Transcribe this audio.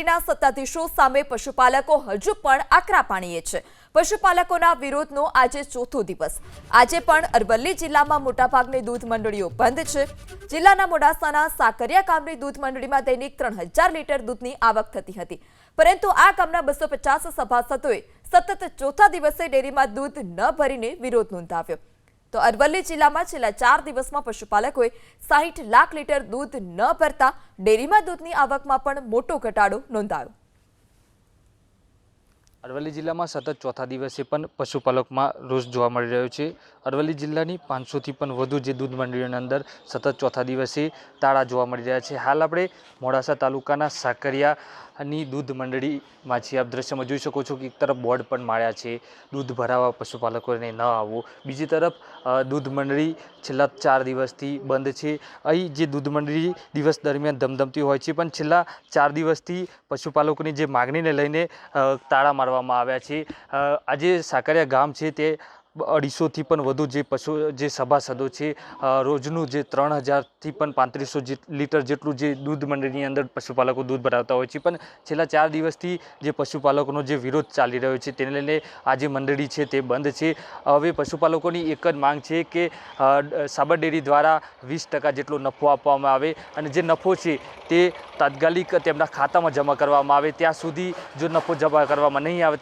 ડેરીના સત્તાધીશો સામે પશુપાલકો હજુ પણ આકરા પાણીએ છે. પશુપાલકોના વિરોધનો આજે ચોથો દિવસ. આજે પણ અરવલ્લી જિલ્લામાં મોટાભાગની દૂધ મંડળીઓ બંધ છે. જિલ્લાના મોડાસાના સાકરિયા ગામની દૂધ મંડળીમાં દૈનિક ત્રણ હજાર લીટર દૂધની આવક થતી હતી. પરંતુ આ ગામના બસો પચાસ સભાસદોએ સતત ચોથા દિવસે ડેરીમાં દૂધ ન ભરીને વિરોધ નોંધાવ્યો. તો અરવલ્લી જિલ્લામાં છેલ્લા ચાર દિવસમાં પશુપાલકોએ સાહીઠ લાખ લીટર દૂધ ન ભરતા ડેરીમાં દૂધની આવકમાં પણ મોટો ઘટાડો નોંધાયો. અરવલ્લી જિલ્લામાં સતત ચોથા દિવસે પણ પશુપાલકમાં રોષ જોવા મળી રહ્યો છે. અરવલ્લી જિલ્લાની પાંચસોથી પણ વધુ જે દૂધ મંડળીઓની અંદર સતત ચોથા દિવસે તાળા જોવા મળી રહ્યા છે. હાલ આપણે મોડાસા તાલુકાના સાકરિયાની દૂધ મંડળીમાં છે. આપ દ્રશ્યમાં જોઈ શકો છો કે એક તરફ બોર્ડ પણ માળ્યા છે. દૂધ ભરાવા પશુપાલકોને ન આવવું. બીજી તરફ દૂધ મંડળી છેલ્લા ચાર દિવસથી બંધ છે. અહીં જે દૂધ મંડળી દિવસ દરમિયાન ધમધમતી હોય છે, પણ છેલ્લા ચાર દિવસથી પશુપાલકોની જે માગણીને લઈને તાળા મારવામાં આવ્યા છે. આજે સાકરિયા ગામ છે તે અઢીસોથી પણ વધુ જે પશુ, જે સભાસદો છે રોજનું જે ત્રણ હજારથી પણ પાંત્રીસો લીટર જેટલું જે દૂધ મંડળીની અંદર પશુપાલકો દૂધ ભરાવતા હોય છે. પણ છેલ્લા ચાર દિવસથી જે પશુપાલકોનો જે વિરોધ ચાલી રહ્યો છે, તેને લઈને આ જે મંડળી છે તે બંધ છે. હવે પશુપાલકોની એક જ માંગ છે કે સાબર ડેરી દ્વારા વીસ ટકા જેટલો નફો આપવામાં આવે અને જે નફો છે તે તાત્કાલિક તેમના ખાતામાં જમા કરવામાં આવે. ત્યાં સુધી જો નફો જમા કરવામાં નહીં આવે